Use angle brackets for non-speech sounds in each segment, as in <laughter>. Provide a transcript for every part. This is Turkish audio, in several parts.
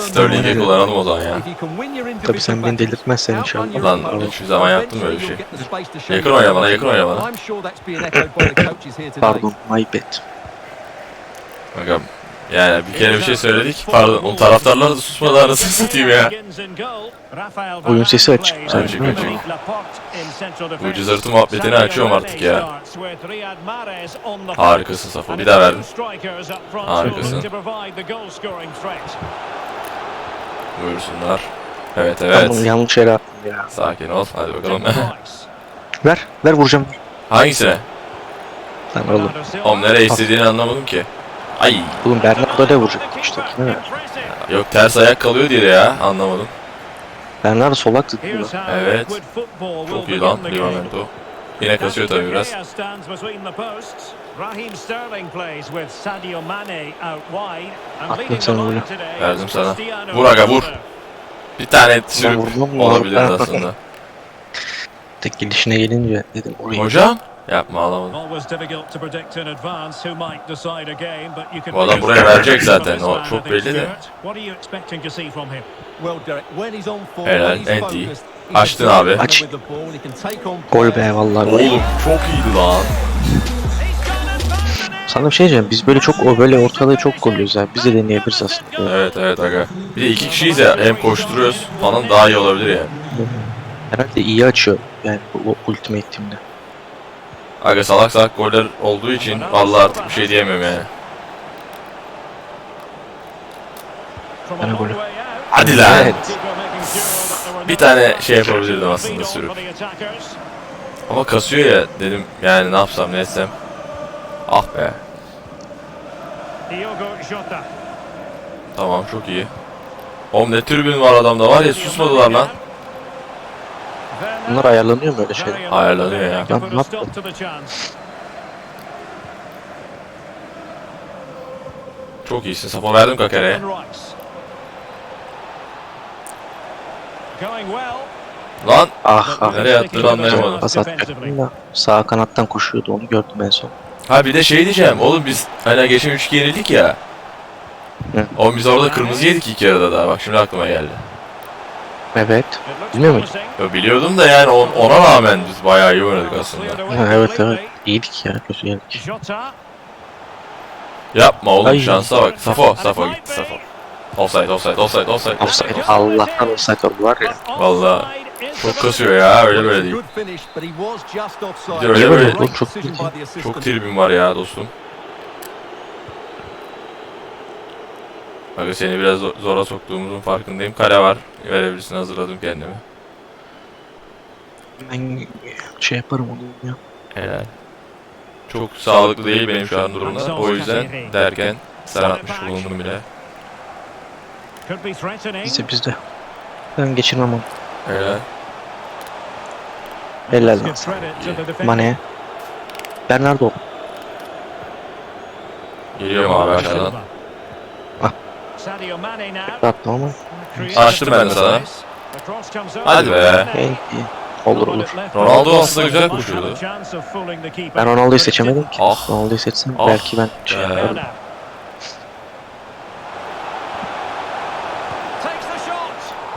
Sterling'i kullanalım o zaman ya. Tabii sen beni delirtmezsen inşallah. Lan hiçbir zaman yaptım böyle bir şey. Yakın oyna bana, yakın oyna bana. Pardon, my bad. Bakalım. Yani bir kere bir şey söyledik. Pardon, o taraftarlar da susmadı anasını satayım ya. Oyun sesi açık. Sen Açık, açık. Bu cızırtı muhabbetini açıyorum artık ya. Harikasın Safo. Bir daha verdim. Harikasın. Buyursunlar. Evet Tamam, evet. yanlış yere attım ya. Sakin ol. Hadi bakalım. <laughs> Ver, ver vuracağım. Hangisine? Lan oğlum. Oğlum nereye istediğini anlamadım ki. Ay. Oğlum Bernardo ne vuracak işte. Ne ver? Yok ters ayak kalıyor diye ya. Anlamadım. Bernardo solak tuttu. Evet. Çok iyi lan Livramento. Yine kasıyor tabii biraz. Raheem Sterling plays with Sadio Mane out wide and Attım leading the sana bunu. today. Verdim sana. Vur aga, vur. Bir tane sürüp olabilirdi aslında. <laughs> Tek gelişine gelince dedim orayı. Hocam? Yapma alamadım. Always difficult to predict in advance who might decide a game, but you can Bu adam buraya verecek from zaten, o çok belli de. Helal, Enti. Açtın abi. Aç. Gol be vallahi. Oğlum çok iyiydi lan. Sana bir şey diyeceğim. Biz böyle çok o böyle ortalığı çok golüyoruz abi. Biz de deneyebiliriz aslında. Evet evet aga. Bir de iki kişiyiz ya hem koşturuyoruz falan daha iyi olabilir yani. Herhalde iyi açıyor. Yani bu bu Ultimate Team'de. Aga salak salak goller olduğu için vallahi artık bir şey diyemiyorum yani. Long golü. Hadi lan. Evet. Bir tane şey yapabilirdim aslında sürüp. Ama kasıyor ya dedim yani ne yapsam ne etsem. Ah be. Tamam çok iyi. Oğlum ne tribün var adamda var ya susmadılar lan. Bunlar ayarlanıyor mu öyle şey? Ayarlanıyor ya. Ya ne yaptın? Çok iyisin. Safa verdim Kaker'e. Going well. Lan Ah ah. Nereye attığını anlayamadım. Pas atacaktım da sağ kanattan koşuyordu onu gördüm en son. ha bir de şey diyeceğim. Oğlum biz hani geçen 3 yenildik ya. Hı. Oğlum biz orada kırmızı yedik iki yarıda daha. Bak şimdi aklıma geldi. Evet. Bilmiyor muydun? Ya biliyordum da yani on- ona rağmen biz bayağı iyi oynadık aslında. Ha, evet evet. İyiydik ya kötü. Jota. Yapma oğlum Ay. şansa bak. Safo, Safo gitti Safo. Offside, offside, offside, offside. Offside. Allah'tan offside oldu var ya. Vallahi Çok kasıyor ya öyle böyle değil. Bir de öyle böyle çok çok tribün var ya dostum. Bak seni biraz zo- zora soktuğumuzun farkındayım. Kare var. Verebilirsin hazırladım kendimi. Ben şey yaparım onu ya. Helal. Çok sağlıklı değil benim şu an durumda. O yüzden derken sen atmış bulundum bile. Could be threatening. Biz de biz de. Ben geçirmem onu. Helal. Helal lan sana. Mane. Bernardo. Geliyorum abi aşağıdan. Sadio Mane now. Attım ama. Açtım ben de sana. Hadi be. Hey, iyi. Olur olur. Ronaldo aslında güzel koşuyordu. Ben Ronaldo'yu seçemedim ki. Ah. Ronaldo'yu seçsem Ah. belki ben şey yaparım.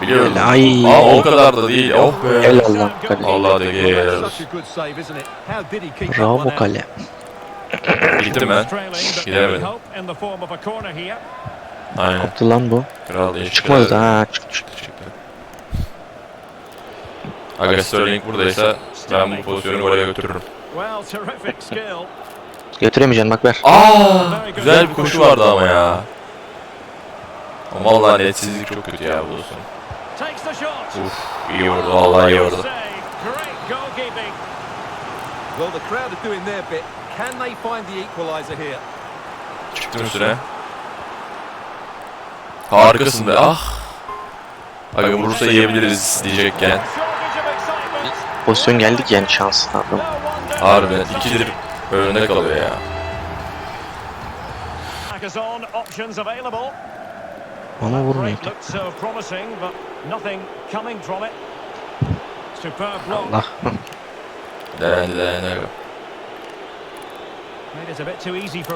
Biliyorum. Ay. Aa o kadar da değil. Oh be. Helal lan kale. Allah de olsun. Bravo kale. Gittim ben. Gidemedim. Aynen. Attı lan bu. Kral değişik. Çıkmadı da ha çıktı. Çıktı çıktı. Aga Sterling buradaysa ben bu pozisyonu oraya götürürüm. Well, terrific skill. Götüremeyeceksin bak ver. Aa, güzel bir koşu vardı ama ya. Ama vallahi netsizlik çok kötü ya bu shot. Uf, iyi vurdu vallahi iyi vurdu. Well, the crowd are doing their bit. Can they find the equaliser here? Çıktım üstüne. Harikasın be ah. Aga vurursa yiyebiliriz diyecekken. Pozisyon geldik yani şanslı adam. Harbiden ikidir önünde kalıyor ya. Bana vurmuyor. Allah. <laughs>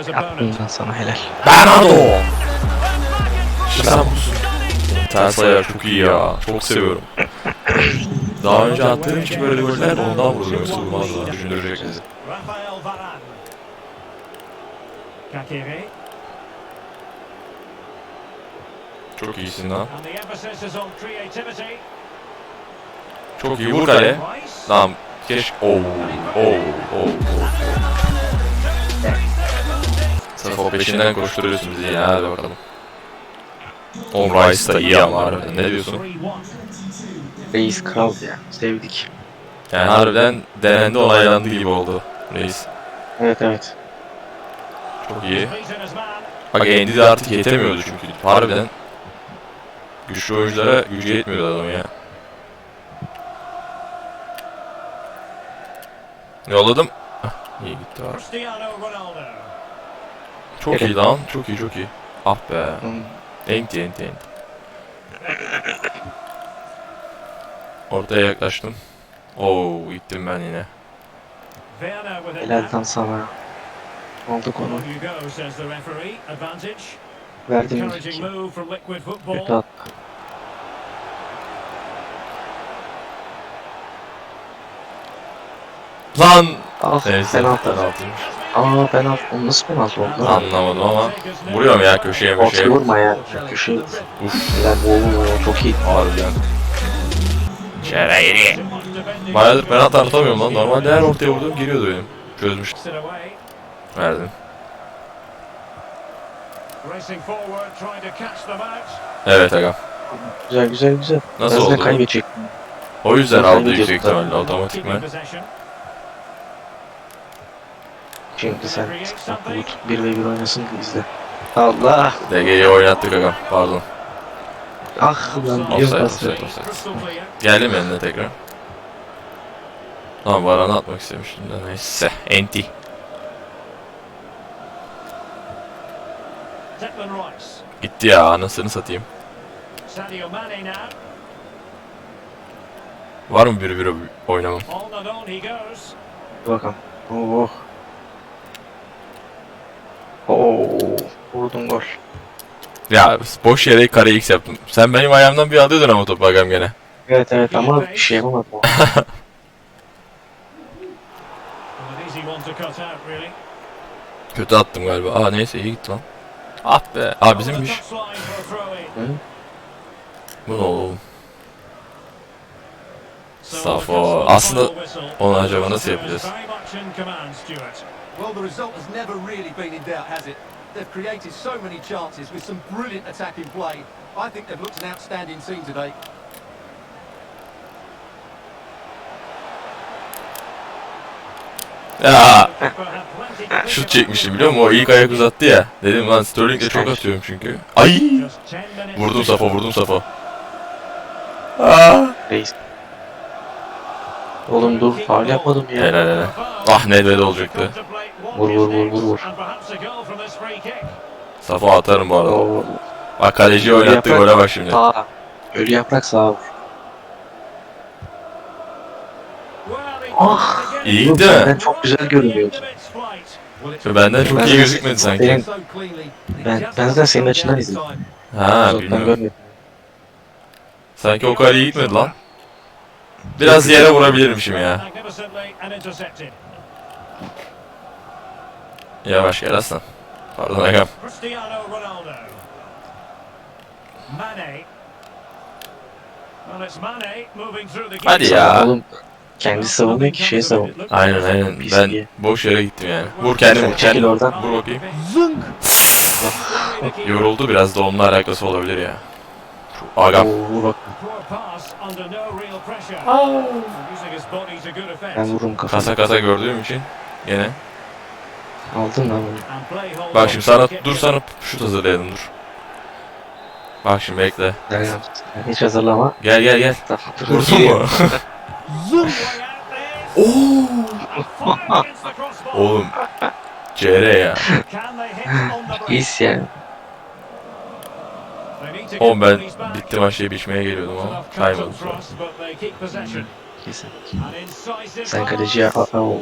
His Yaptım opponent. ben sana helal. Bernardo! Sen busun. Ters ayağı çok iyi ya. Çok seviyorum. <laughs> Daha önce attığım için böyle goller ondan vuruyor. Yoksa vurmazlar. Düşündürecek bizi. Çok iyisin lan. Çok iyi vur kale. Tamam. Keş. Oo. Oo. Oo. Safo peşinden koşturuyorsun bizi ya. Hadi bakalım. Oğlum Rice da iyi ama harbiden. Ne diyorsun? 3-1. Reis kral ya. Sevdik. Yani harbiden denendi onaylandı gibi oldu. Reis. Evet evet. Çok iyi. Bak Andy de artık yetemiyordu çünkü. Harbiden. Güçlü oyunculara gücü yetmiyordu adam ya. Yolladım. Hah, iyi gitti Ronaldo. Çok iyi lan. Çok iyi çok iyi. Ah be. Enti enti enti. Ortaya yaklaştım. Oo gittim ben yine. Helalden sana. Aldık onu. Verdim Kötü Football. at. Lan! Ah Neyse. penaltı. Penaltıymış. Aa penaltı. O nasıl penaltı oldu lan? Anlamadım ama vuruyorum ya köşeye köşeye. vurma ya. Köşe. Uf. Helal oğlum çok iyi. Harbiden. Şerayri. Bayağıdır penaltı atamıyorum lan. Normalde her ortaya vurduğum giriyordu benim. Çözmüş. It away. Verdim. Evet aga. Güzel güzel güzel. Nasıl Biraz oldu? kaybedecek. O yüzden aldı yüksek ihtimalle otomatikman. Şimdi sen Bulut 1 ve 1 oynasın da izle. Allah. DG'yi oynattık aga. Pardon. Ah lan Offside, biliyorum offside, nasıl. offside. Crystal clear. Geldim yanına tekrar. Tamam Varan'ı atmak istemiştim de neyse. Enti. Declan Rice. Gitti ya anasını satayım. Sadio Mane now. Var mı biri biri oynamam? On and on he goes. Bakalım. Oh. Oo. Vurdun gol. Ya boş yere kare X yaptım. Sen benim ayağımdan bir alıyordun ama topu agam gene. Evet evet ama bir şey yapamadım. <laughs> Kötü attım galiba. Aa neyse iyi gitti lan. Ah be. Aa bizimmiş. Bu ne oğlum? Safo. Aslında onu acaba nasıl yapacağız? Well, the result has never really been in doubt, has it? They've created so many chances with some brilliant attacking play. I think they've looked an outstanding team today. Ya <laughs> şut çekmişim biliyor musun? O ilk ayak uzattı ya. Dedim lan Sterling'le çok atıyorum çünkü. Ay! Just 10 minutes Vurdum go. vurdum Safo. Aa! Oğlum dur faul yapmadım ya. Helal helal. Ah Nedved olacaktı. Vur, vur, vur, vur, vur. And perhaps a goal from this free kick. Safo atarım bu arada. Oo. Bak kaleci Öyle oynattı yapar. gole bak şimdi. Sağ. Ölü yaprak sağ. vur. Ah, iyi değil mi? Benden çok güzel görünüyor. End of its flight. Well, it's Ve benden çok Ben- iyi gözükmedi sanki. Benim-. Ben- ben zaten senin açından izledim. Ha Uzaktan bilmiyorum. görmedim. Sanki o kadar iyi gitmedi lan. Biraz yere vurabilirmişim ya. Yavaş gel aslan. Pardon agam. Cristiano Ronaldo. Mane. Well, it's Mane moving through the Hadi ya. Oğlum kendi savunuyor ki şey savun. Aynen aynen. Pis Ben diye. boş yere gittim yani. Vur kendini vur Çekil kendini. oradan. Vur bakayım. <laughs> Yoruldu biraz da onunla alakası olabilir ya. Agam. Oo bak effect. ben vururum kafana. Kasa kasa gördüğüm için gene. Aldın lan bunu. Bak şimdi sana dur sana şut hazırlayalım dur. Bak şimdi bekle. Hiç hazırlama. Gel gel gel. Vurdun mu? <laughs> Crossbar. Oğlum. CR ya. İyisi yani. Oğlum ben bitti maç diye biçmeye geliyordum ama kaymadım control sonra. thrust, but they keep possession. Kesin. Sen kaleciye aa ol.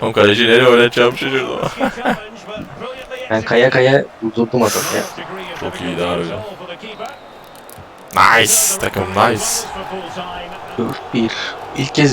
Oğlum kaleci nereye oynatacağımı şaşırdım. <laughs> Ben kaya kaya durdurdum adamı ya. Çok iyi daha öyle. Nice takım nice. Dur bir. İlk kez